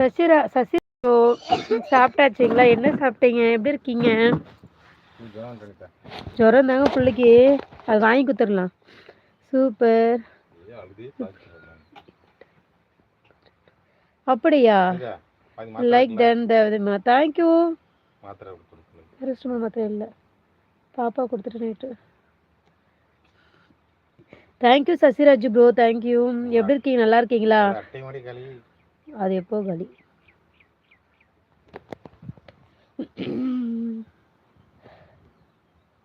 சசிரா சசி ஓ, சாப்பிட்டாச்சுங்களா? என்ன சாப்பிட்டீங்க? எப்படி இருக்கீங்க? ஜுரம் தாங்க பிள்ளைக்கு. அது வாங்கி கொடுத்துடலாம். சூப்பர். அப்படியா? லைக் டன் தேவதைமா தேங்க்யூ மாத்திரை ரெஸ்ட் மாத்திரம் இல்லை. பாப்பா கொடுத்துட்டு night thank you Sasiraj bro thank you எப்படி இருக்கீங்க? நல்லா இருக்கீங்களா? அது எப்போ களி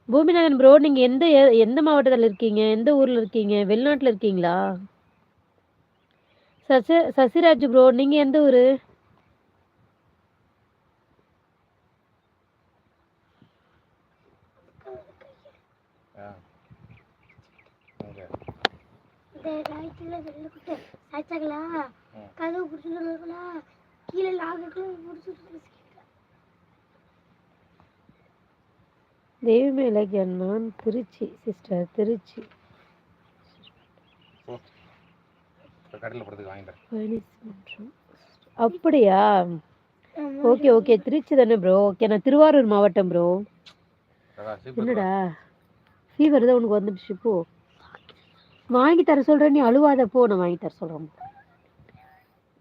பூமிநாதன் ப்ரோ நீங்க எந்த எந்த மாவட்டத்தில் இருக்கீங்க? எந்த ஊர்ல இருக்கீங்க? வெளிநாட்டுல இருக்கீங்களா? சசி சசிராஜ் ப்ரோ நீங்க எந்த ஊரு? இந்த லாய்ச்சில் வெள்ளக்குட்டை சாய்ச்சாங்களா? ம். கதவு பிடிச்சிருக்காங்களா கீழே லாகிட்டு பிடிச்சிட்டு தெய்வமே இலக்கியன் நான் திருச்சி சிஸ்டர் திருச்சி. இப்போ. அப்படியா? ஓகே ஓகே திருச்சி தானே ப்ரோ ஓகே நான் திருவாரூர் மாவட்டம் ப்ரோ என்னடா? ஃபீவர் தான் உனக்கு வந்துடுச்சு போ. வாங்கி தர சொல்கிறேன் நீ அழுவாத போ நான் வாங்கி தர சொல்கிறோம்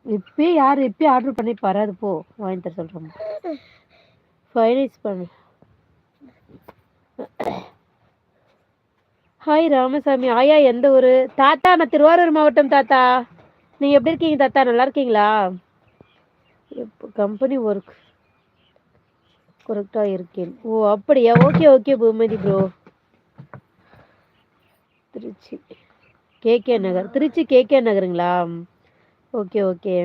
இப்பயே யார் இப்பயே ஆர்டர் பண்ணி வராது போ வாங்கி தர சொல்கிறோம் ஃபைனைஸ் பண்ணு. ஹாய் ராமசாமி. ஆயா எந்த ஊர்? தாத்தா நான் திருவாரூர் மாவட்டம் தாத்தா. நீங்கள் எப்படி இருக்கீங்க தாத்தா? நல்லா இருக்கீங்களா? கம்பெனி ஒர்க் கரெக்டாக இருக்கேன். ஓ அப்படியா? Okay okay Poomathi bro Trichy. KK Nagar Trichy KK நகருங்களா okay okay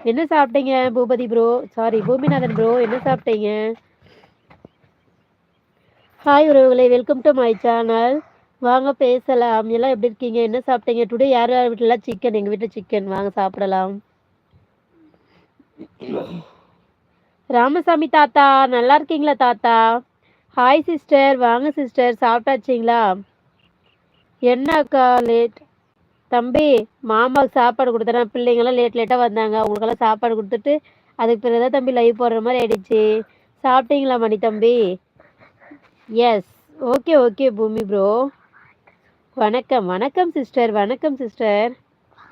என்ன சாப்பிட்டீங்க Boopathi bro sorry Bhuminathan bro என்ன சாப்பிட்டீங்க? ஹாய் உறவுகளே வெல்கம் டு மை சேனல் வாங்க பேசலாம். எல்லாம் எப்படி இருக்கீங்க? என்ன சாப்பிட்டீங்க? டுடே யார் யார் வீட்டிலலாம் சிக்கன் எங்கள் வீட்டில் சிக்கன் வாங்க சாப்பிடலாம். ராமசாமி தாத்தா நல்லா இருக்கீங்களா தாத்தா? ஹாய் சிஸ்டர் வாங்க சிஸ்டர் சாப்பிட்டாச்சிங்களா? என்ன அக்கா லேட் தம்பி மாமாவுக்கு சாப்பாடு கொடுத்தேன் பிள்ளைங்களாம் லேட் லேட்டாக வந்தாங்க. அவங்களுக்கெல்லாம் சாப்பாடு கொடுத்துட்டு அதுக்கு பிறகு தான் தம்பி லைவ் போடுற மாதிரி ஆயிடுச்சு. சாப்பிட்டீங்களா மணி தம்பி? Yes okay okay Bhoomi bro வணக்கம் வணக்கம் சிஸ்டர் வணக்கம் சிஸ்டர்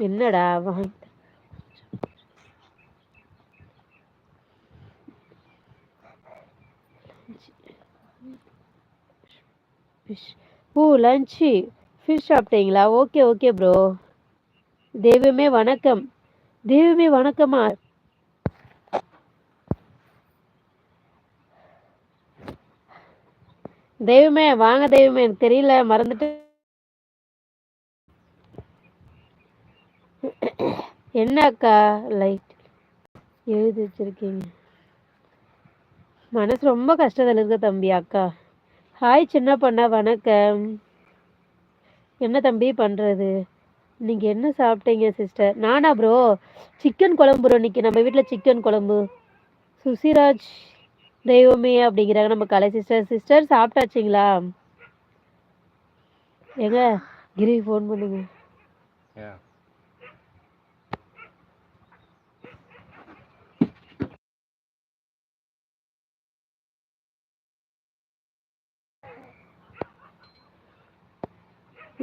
என்னடா ஓ லஞ்சு ஃபிஷ் சாப்பிட்டீங்களா? ஓகே ஓகே ப்ரோ தெய்வமே வணக்கம். தெய்வமே வணக்கமா? தெய்வமே வாங்க தெய்வமே. எனக்கு தெரியல மறந்துட்டு. என்ன அக்கா லைட் எழுதி வச்சிருக்கீங்க? மனசு ரொம்ப கஷ்டத்தில் இருக்க தம்பி அக்கா. ஹாய் சின்ன பண்ணா வணக்கம். என்ன தம்பி பண்ணுறது நீங்கள் என்ன சாப்பிட்டீங்க சிஸ்டர் நானா ப்ரோ சிக்கன் குழம்பு ப்ரோ இன்னைக்கு நம்ம வீட்டில் சிக்கன் குழம்பு. சுசிராஜ் தெய்வமே அப்படிங்கிறாங்க நம்ம கலை சிஸ்டர் சிஸ்டர் சாப்பிட்டாச்சிங்களா? ஏங்க கிரி ஃபோன் பண்ணுங்க.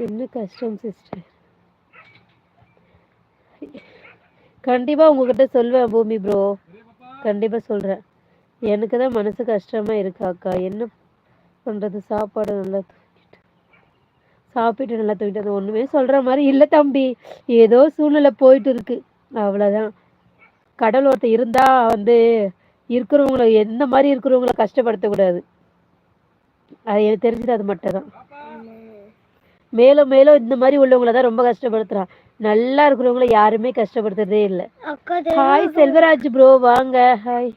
என்ன கஷ்டம் சிஸ்டர் கண்டிப்பாக உங்ககிட்ட சொல்வேன் பூமி ப்ரோ கண்டிப்பாக சொல்கிறேன் எனக்கு தான் மனசு கஷ்டமாக இருக்கு அக்கா. என்ன பண்ணுறது சாப்பாடு நல்லா தூக்கிட்டு சாப்பிட்டு நல்லா தூக்கிட்டு அது ஒன்றுமே சொல்கிற மாதிரி இல்லை தம்பி. ஏதோ சூழ்நிலை போயிட்டு இருக்கு. அவ்வளோதான் கடல் ஒருத்தர் இருந்தால் வந்து இருக்கிறவங்கள எந்த மாதிரி இருக்கிறவங்கள கஷ்டப்படுத்தக்கூடாது. அது எனக்கு தெரிஞ்சது அது மட்டும் தான் மேலும் மேலும் இந்த மாதிரி உள்ளவங்கள தான் ரொம்ப கஷ்டப்படுத்துறான் நல்லா இருக்கிறவங்கள யாருமே கஷ்டப்படுத்துறதே இல்லை. ஹாய் செல்வராஜ் ப்ரோ வாங்க. Hi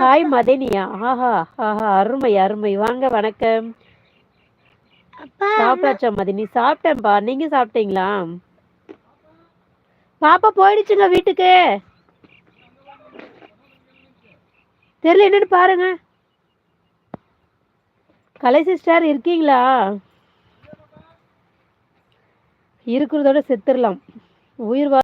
hi Madhaniya. ஆஹா ஆஹா அருமை அருமை. வாங்க வணக்கம். சாப்பிட்டாச்சா மதினி? சாப்பிட்டேன்ப்பா. நீங்க சாப்பிட்டீங்களா? பாப்பா போயிடுச்சுங்க வீட்டுக்கு. தெரியல என்னன்னு பாருங்க. கலை சிஸ்டர் இருக்கீங்களா? இருக்கிறதோட செத்துடலாம் உயிர் வா